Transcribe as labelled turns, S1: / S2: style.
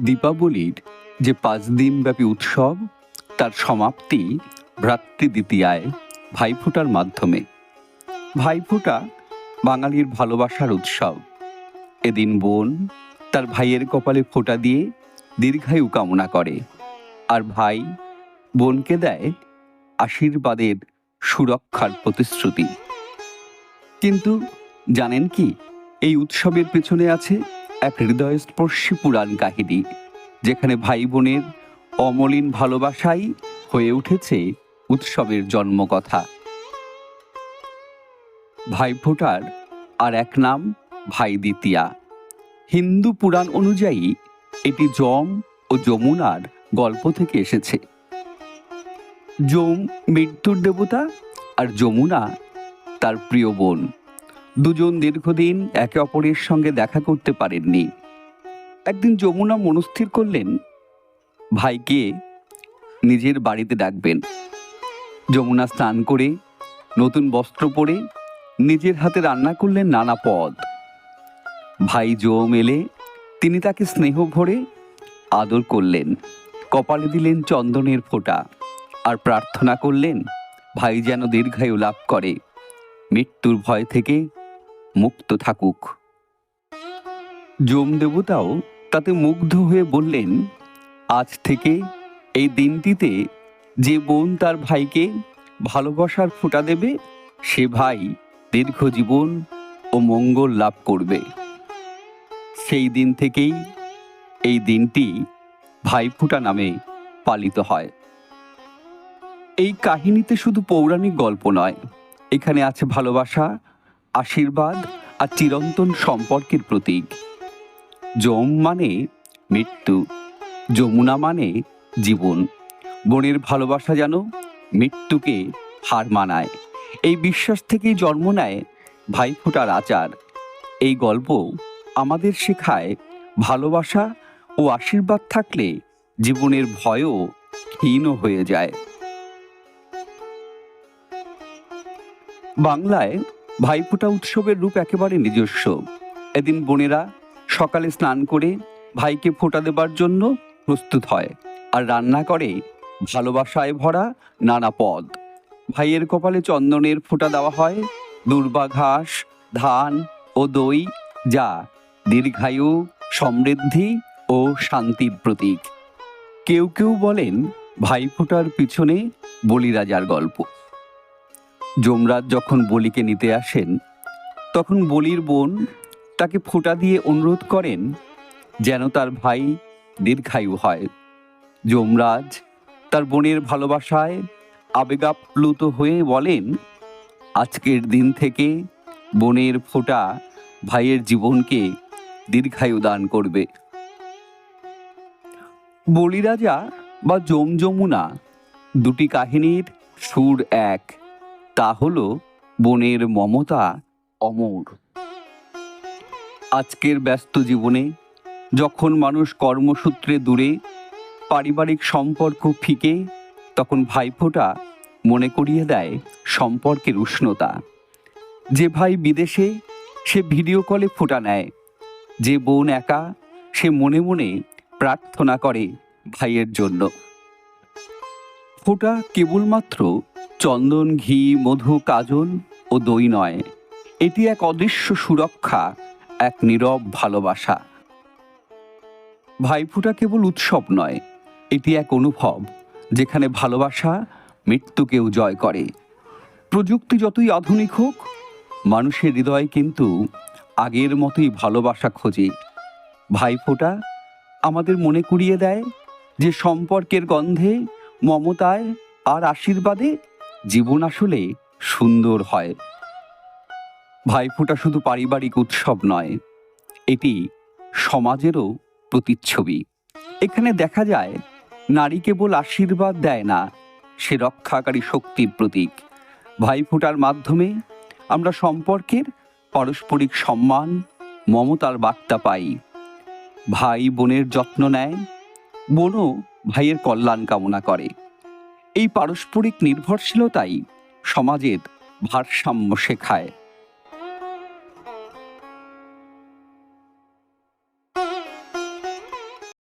S1: দীপাবলির যে পাঁচ দিনব্যাপী উৎসব, তার সমাপ্তি ভ্রাতৃদ্বিতীয়ায় ভাইফোঁটার মাধ্যমে। ভাইফোঁটা বাঙালির ভালোবাসার উৎসব। এদিন বোন তার ভাইয়ের কপালে ফোঁটা দিয়ে দীর্ঘায়ু কামনা করে। আর ভাই বোনকে দেয় আশীর্বাদের সুরক্ষার প্রতিশ্রুতি। কিন্তু জানেন কি, এই উৎসবের পেছনে আছে এক হৃদয়স্পর্শী পুরাণ কাহিনী, যেখানে ভাই বোনের অমলিন ভালোবাসাই হয়ে উঠেছে উৎসবের জন্মকথা। ভাইফোঁটার আর এক নাম ভাই দ্বিতীয়া। হিন্দু পুরাণ অনুযায়ী এটি যম ও যমুনার গল্প থেকে এসেছে। যম মৃত্যুর দেবতা আর যমুনা তার প্রিয় বোন। দুজন দীর্ঘদিন একে অপরের সঙ্গে দেখা করতে পারেননি। একদিন যমুনা মনস্থির করলেন ভাইকে নিজের বাড়িতে ডাকবেন। যমুনা স্নান করে নতুন বস্ত্র পরে নিজের হাতে রান্না করলেন নানা পদ। ভাই জোম এলে তিনি তাকে স্নেহ ভরে আদর করলেন, কপালে দিলেন চন্দনের ফোঁটা আর প্রার্থনা করলেন, ভাই যেন দীর্ঘায়ু লাভ করে। মৃত্যুর ভয় থেকে মুক্ত থাকুক। যম দেবতাও তাতে মুগ্ধ হয়ে বললেন, আজ থেকে এই দিনটিতে যে বোন তার ভাইকে ভালোবাসার ফোঁটা দেবে, সে ভাই দীর্ঘ জীবন ও মঙ্গল লাভ করবে। সেই দিন থেকেই এই দিনটি ভাইফোঁটা নামে পালিত হয়। এই কাহিনীতে শুধু পৌরাণিক গল্প নয়, এখানে আছে ভালোবাসা আশীর্বাদ আর চিরন্তন সম্পর্কের প্রতীক। যম মানে মৃত্যু, যমুনা মানে জীবন। বোনের ভালোবাসা যেন মৃত্যুকে হার মানায়। এই বিশ্বাস থেকেই জন্ম নেয় ভাইফোঁটার আচার। এই গল্প আমাদের শেখায় ভালোবাসা ও আশীর্বাদ থাকলে জীবনের ভয়ও ক্ষীণ হয়ে যায়। বাংলায় ভাইফোঁটা উৎসবের রূপ একেবারে নিজস্ব। এদিন বোনেরা সকালে স্নান করে ভাইকে ফোঁটা দেবার জন্য প্রস্তুত হয় আর রান্না করে ভালোবাসায় ভরা নানা পদ। ভাইয়ের কপালে চন্দনের ফোঁটা দেওয়া হয়, দুর্বা ঘাস, ধান ও দই, যা দীর্ঘায়ু, সমৃদ্ধি ও শান্তির প্রতীক। কেউ কেউ বলেন ভাইফোঁটার পিছনে বলিরাজার গল্প। যমরাজ যখন বলিকে নিতে আসেন, তখন বলির বোন তাকে ফোঁটা দিয়ে অনুরোধ করেন যেন তার ভাই দীর্ঘায়ু হয়। যমরাজ তার বোনের ভালোবাসায় আবেগাপ্লুত হয়ে বলেন, আজকের দিন থেকে বোনের ফোঁটা ভাইয়ের জীবনকে দীর্ঘায়ু দান করবে। বলিরাজা বা যম যমুনা দুটি কাহিনীর সুর এক। তা হলো বনের মমতা অমর। আজকের ব্যস্ত জীবনে যখন মানুষ কর্মসূত্রে দূরে, পারিবারিক সম্পর্ক ফিকে, তখন ভাইফোঁটা মনে করিয়ে দেয় সম্পর্কের উষ্ণতা। যে ভাই বিদেশে, সে ভিডিও কলে ফোঁটা নেয়। যে বোন একা, সে মনে মনে প্রার্থনা করে ভাইয়ের জন্য। ফোঁটা কেবলমাত্র চন্দন, ঘি, মধু, কাজল ও দই নয়। এটি এক অদৃশ্য সুরক্ষা, এক নীরব ভালোবাসা। ভাইফোঁটা কেবল উৎসব নয়, এটি এক অনুভব, যেখানে ভালোবাসা মৃত্যুকেও জয় করে। প্রযুক্তি যতই আধুনিক হোক, মানুষের হৃদয় কিন্তু আগের মতোই ভালোবাসা খোঁজে। ভাইফোঁটা আমাদের মনে করিয়ে দেয় যে সম্পর্কের গন্ধে, মমতায় আর আশীর্বাদে জীবন আসলে সুন্দর হয়। ভাইফোঁটা শুধু পারিবারিক উৎসব নয়, এটি সমাজেরও প্রতিচ্ছবি। এখানে দেখা যায়, নারী কেবল আশীর্বাদ দেয় না, সে রক্ষাকারী শক্তির প্রতীক। ভাইফোঁটার মাধ্যমে আমরা সম্পর্কের পারস্পরিক সম্মান, মমতার বার্তা পাই। ভাই বোনের যত্ন নেয়, বোনও ভাইয়ের কল্যাণ কামনা করে। এই পারস্পরিক নির্ভরশীলতাই সমাজের ভারসাম্য শেখায়।